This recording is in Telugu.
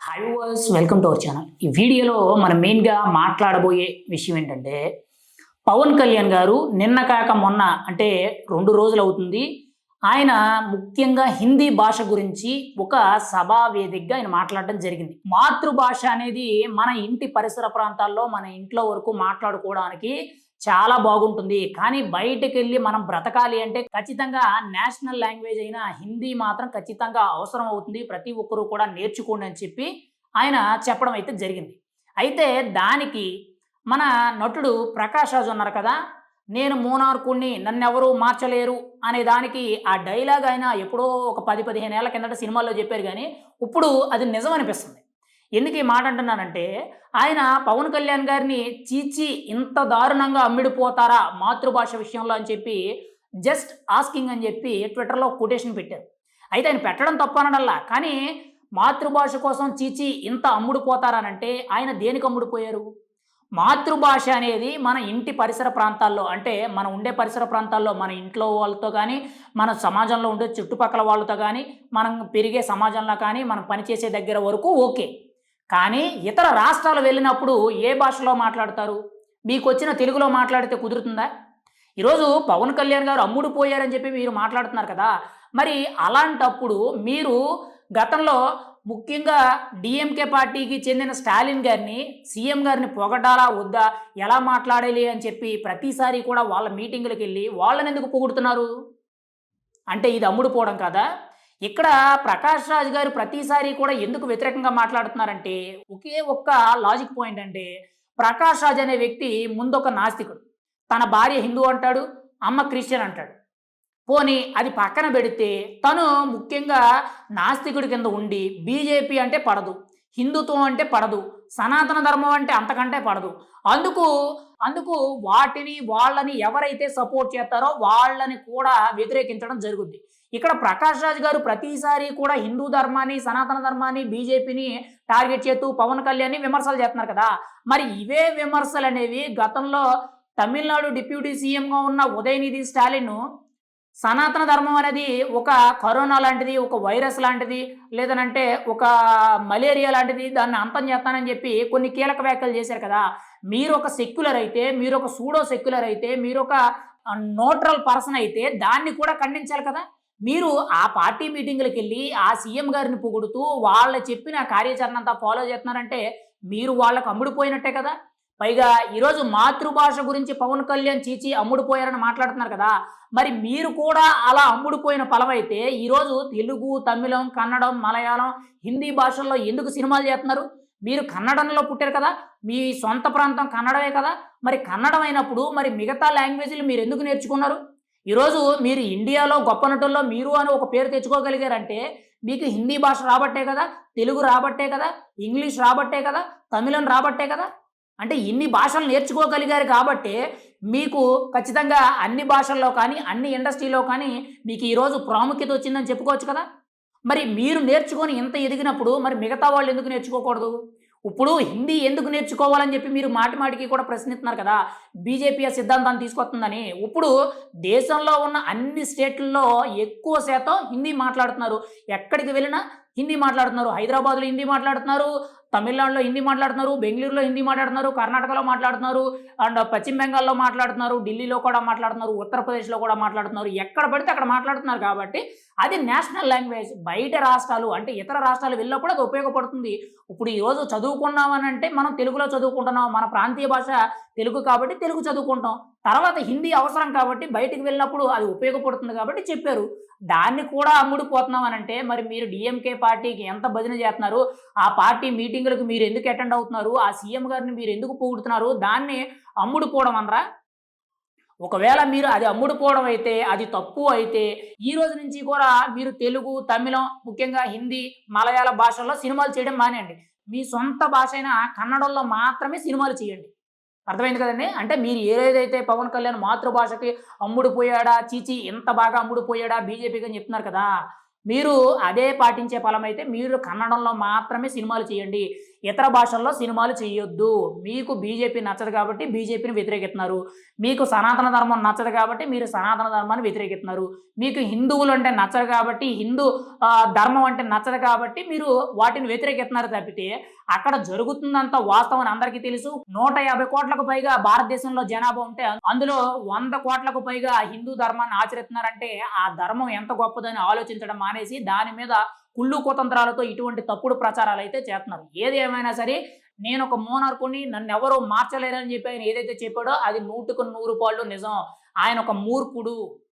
హై వర్స్ వెల్కమ్ టు అవర్ ఛానల్ ఈ వీడియోలో మనం మెయిన్గా మాట్లాడబోయే విషయం ఏంటంటే పవన్ కళ్యాణ్ గారు నిన్న కాక మొన్న అంటే రెండు రోజులు అవుతుంది. ఆయన ముఖ్యంగా హిందీ భాష గురించి ఒక సభా వేదికగా ఆయన మాట్లాడడం జరిగింది. మాతృభాష అనేది మన ఇంటి పరిసర ప్రాంతాల్లో మన ఇంట్లో వరకు మాట్లాడుకోవడానికి చాలా బాగుంటుంది. కానీ బయటకు వెళ్ళి మనం బ్రతకాలి అంటే ఖచ్చితంగా నేషనల్ లాంగ్వేజ్ అయిన హిందీ మాత్రం ఖచ్చితంగా అవసరం అవుతుంది. ప్రతి ఒక్కరూ కూడా నేర్చుకోండి అని చెప్పి ఆయన చెప్పడం అయితే జరిగింది. అయితే దానికి మన నటుడు ప్రకాష్ రాజు ఉన్నారు కదా నేను మూనార్కుణ్ణి నన్నెవరూ మార్చలేరు అనే దానికి ఆ డైలాగ్ ఆయన ఎప్పుడో ఒక పది పదిహేను ఏళ్ళ కిందట సినిమాల్లో చెప్పారు కానీ ఇప్పుడు అది నిజం అనిపిస్తుంది. ఎందుకు ఈ మాట అంటున్నానంటే ఆయన పవన్ కళ్యాణ్ గారిని చీచి ఇంత దారుణంగా అమ్మిడిపోతారా మాతృభాష విషయంలో అని చెప్పి జస్ట్ ఆస్కింగ్ అని చెప్పి ట్విట్టర్లో కొటేషన్ పెట్టారు. అయితే ఆయన పెట్టడం తప్పనడల్లా కానీ మాతృభాష కోసం చీచి ఇంత అమ్ముడుపోతారనంటే ఆయన దేనికి అమ్ముడుపోయారు? మాతృభాష అనేది మన ఇంటి పరిసర ప్రాంతాల్లో అంటే మనం ఉండే పరిసర ప్రాంతాల్లో మన ఇంట్లో వాళ్ళతో కానీ మన సమాజంలో ఉండే చుట్టుపక్కల వాళ్ళతో కానీ మనం పెరిగే సమాజంలో కానీ మనం పనిచేసే దగ్గర వరకు ఓకే. కానీ ఇతర రాష్ట్రాలు వెళ్ళినప్పుడు ఏ భాషలో మాట్లాడతారు? మీకు వచ్చిన తెలుగులో మాట్లాడితే కుదురుతుందా? ఈరోజు పవన్ కళ్యాణ్ గారు అమ్ముడు పోయారని చెప్పి మీరు మాట్లాడుతున్నారు కదా. మరి అలాంటప్పుడు మీరు గతంలో ముఖ్యంగా డిఎంకే పార్టీకి చెందిన స్టాలిన్ గారిని సీఎం గారిని పొగడాలా వద్దా ఎలా మాట్లాడాలి అని చెప్పి ప్రతిసారి కూడా వాళ్ళ మీటింగులకు వెళ్ళి వాళ్ళని ఎందుకు పొగుడుతున్నారు? అంటే ఇది అమ్ముడు పోవడం కదా? ఇక్కడ ప్రకాష్ రాజ్ గారు ప్రతిసారి కూడా ఎందుకు వ్యతిరేకంగా మాట్లాడుతున్నారంటే ఒకే ఒక్క లాజిక్ పాయింట్ అంటే ప్రకాష్ రాజ్ అనే వ్యక్తి ముందొక నాస్తికుడు. తన భార్య హిందూ అంటాడు అమ్మ క్రిస్టియన్ అంటాడు. పోనీ అది పక్కన పెడితే తను ముఖ్యంగా నాస్తికుడి కింద ఉండి బీజేపీ అంటే పడదు హిందుత్వం అంటే పడదు సనాతన ధర్మం అంటే అంతకంటే పడదు. అందుకు అందుకు వాటిని వాళ్ళని ఎవరైతే సపోర్ట్ చేస్తారో వాళ్ళని కూడా వ్యతిరేకించడం జరుగుద్ది. ఇక్కడ ప్రకాష్ రాజ్ గారు ప్రతిసారి కూడా హిందూ ధర్మాన్ని సనాతన ధర్మాన్ని బీజేపీని టార్గెట్ చేస్తూ పవన్ కళ్యాణ్ విమర్శలు చేస్తున్నారు కదా. మరి ఇవే విమర్శలు అనేవి గతంలో తమిళనాడు డిప్యూటీ సీఎంగా ఉన్న ఉదయనిధి స్టాలిన్ సనాతన ధర్మం అనేది ఒక కరోనా లాంటిది ఒక వైరస్ లాంటిది లేదనంటే ఒక మలేరియా లాంటిది దాన్ని అంతం చేస్తానని చెప్పి కొన్ని కీలక వ్యాఖ్యలు చేశారు కదా. మీరు ఒక సెక్యులర్ అయితే మీరు ఒక సూడో సెక్యులర్ అయితే మీరు ఒక న్యూట్రల్ పర్సన్ అయితే దాన్ని కూడా ఖండించాలి కదా. మీరు ఆ పార్టీ మీటింగ్లకు వెళ్ళి ఆ సీఎం గారిని పొగుడుతూ వాళ్ళ చెప్పిన కార్యాచరణ అంతా ఫాలో చేస్తున్నారంటే మీరు వాళ్ళకు అమ్ముడుపోయినట్టే కదా? పైగా ఈరోజు మాతృభాష గురించి పవన్ కళ్యాణ్ చీచి అమ్ముడుపోయారని మాట్లాడుతున్నారు కదా? మరి మీరు కూడా అలా అమ్ముడుపోయిన ఫలమైతే ఈరోజు తెలుగు తమిళం కన్నడం మలయాళం హిందీ భాషల్లో ఎందుకు సినిమాలు చేస్తున్నారు? మీరు కన్నడంలో పుట్టారు కదా? మీ సొంత ప్రాంతం కన్నడమే కదా? మరి కన్నడం అయినప్పుడు మరి మిగతా లాంగ్వేజ్లు మీరు ఎందుకు నేర్చుకున్నారు? ఈరోజు మీరు ఇండియాలో గొప్ప నటుల్లో మీరు అని ఒక పేరు తెచ్చుకోగలిగారంటే మీకు హిందీ భాష రాబట్టే కదా తెలుగు రాబట్టే కదా ఇంగ్లీష్ రాబట్టే కదా తమిళం రాబట్టే కదా. అంటే ఇన్ని భాషలు నేర్చుకోగలిగారు కాబట్టి మీకు ఖచ్చితంగా అన్ని భాషల్లో కానీ అన్ని ఇండస్ట్రీలో కానీ మీకు ఈరోజు ప్రాముఖ్యత వచ్చిందని చెప్పుకోవచ్చు కదా. మరి మీరు నేర్చుకొని ఇంత ఎదిగినప్పుడు మరి మిగతా వాళ్ళు ఎందుకు నేర్చుకోకూడదు? ఇప్పుడు హిందీ ఎందుకు నేర్చుకోవాలని చెప్పి మీరు మాటి మాటికి కూడా ప్రశ్నిస్తున్నారు కదా బీజేపీ ఆ సిద్ధాంతాన్ని తీసుకొస్తుందని. ఇప్పుడు దేశంలో ఉన్న అన్ని స్టేట్లలో ఎక్కువ శాతం హిందీ మాట్లాడుతున్నారు. ఎక్కడికి వెళ్ళినా హిందీ మాట్లాడుతున్నారు. హైదరాబాద్లో హిందీ మాట్లాడుతున్నారు. తమిళనాడులో హిందీ మాట్లాడుతున్నారు బెంగళూరులో హిందీ మాట్లాడుతున్నారు కర్ణాటకలో మాట్లాడుతున్నారు అండ్ పశ్చిమ బెంగాల్లో మాట్లాడుతున్నారు ఢిల్లీలో కూడా మాట్లాడుతున్నారు ఉత్తరప్రదేశ్లో కూడా మాట్లాడుతున్నారు ఎక్కడ పడితే అక్కడ మాట్లాడుతున్నారు కాబట్టి అది నేషనల్ లాంగ్వేజ్. బయట రాష్ట్రాలు అంటే ఇతర రాష్ట్రాలు వెళ్ళినప్పుడు అది ఉపయోగపడుతుంది. ఇప్పుడు ఈరోజు చదువుకున్నామని అంటే మనం తెలుగులో చదువుకుంటున్నాం మన ప్రాంతీయ భాష తెలుగు కాబట్టి తెలుగు చదువుకుంటాం తర్వాత హిందీ అవసరం కాబట్టి బయటికి వెళ్ళినప్పుడు అది ఉపయోగపడుతుంది కాబట్టి చెప్పారు. దాన్ని కూడా అమ్ముడుపోతున్నాం అని అంటే మరి మీరు డిఎంకే పార్టీకి ఎంత భజన చేస్తున్నారు? ఆ పార్టీ మీటింగులకు మీరు ఎందుకు అటెండ్ అవుతున్నారు? ఆ సీఎం గారిని మీరు ఎందుకు పొగుడుతున్నారు? దాన్ని అమ్ముడుపోవడం అనరా? ఒకవేళ మీరు అది అమ్ముడుపోవడం అయితే అది తప్పు అయితే ఈ రోజు నుంచి కూడా మీరు తెలుగు తమిళం ముఖ్యంగా హిందీ మలయాళ భాషల్లో సినిమాలు చేయడం మానేయండి. మీ సొంత భాష అయిన కన్నడంలో మాత్రమే సినిమాలు చేయండి. అర్థమైంది కదండి? అంటే మీరు ఏదైతే పవన్ కళ్యాణ్ మాతృభాషకి అమ్ముడుపోయాడా చీచి ఎంత బాగా అమ్ముడుపోయాడా బీజేపీకి అని చెప్తున్నారు కదా మీరు అదే పాటించే ఫలం అయితే మీరు కన్నడంలో మాత్రమే సినిమాలు చేయండి. ఇతర భాషల్లో సినిమాలు చేయొద్దు. మీకు బీజేపీ నచ్చదు కాబట్టి బీజేపీని వ్యతిరేకిస్తున్నారు. మీకు సనాతన ధర్మం నచ్చదు కాబట్టి మీరు సనాతన ధర్మాన్ని వ్యతిరేకిస్తున్నారు. మీకు హిందువులు అంటే నచ్చదు కాబట్టి హిందూ ధర్మం అంటే నచ్చదు కాబట్టి మీరు వాటిని వ్యతిరేకిస్తున్నారు తప్పితే అక్కడ జరుగుతుందంత వాస్తవం అందరికీ తెలుసు. నూట యాభై కోట్లకు పైగా భారతదేశంలో జనాభా ఉంటే అందులో వంద కోట్లకు పైగా హిందూ ధర్మాన్ని ఆచరిస్తున్నారంటే ఆ ధర్మం ఎంత గొప్పదని ఆలోచించడం మానేసి దాని మీద కుళ్ళు కుతంత్రాలతో ఇటువంటి తప్పుడు ప్రచారాలు అయితే చేస్తున్నారు. ఏది ఏమైనా సరే నేను ఒక మోనార్కుని నన్ను ఎవరు మార్చలేరని చెప్పి ఆయన ఏదైతే చెప్పాడో అది నూటుకు నూరు పాళ్ళు నిజం. ఆయన ఒక మూర్ఖుడు.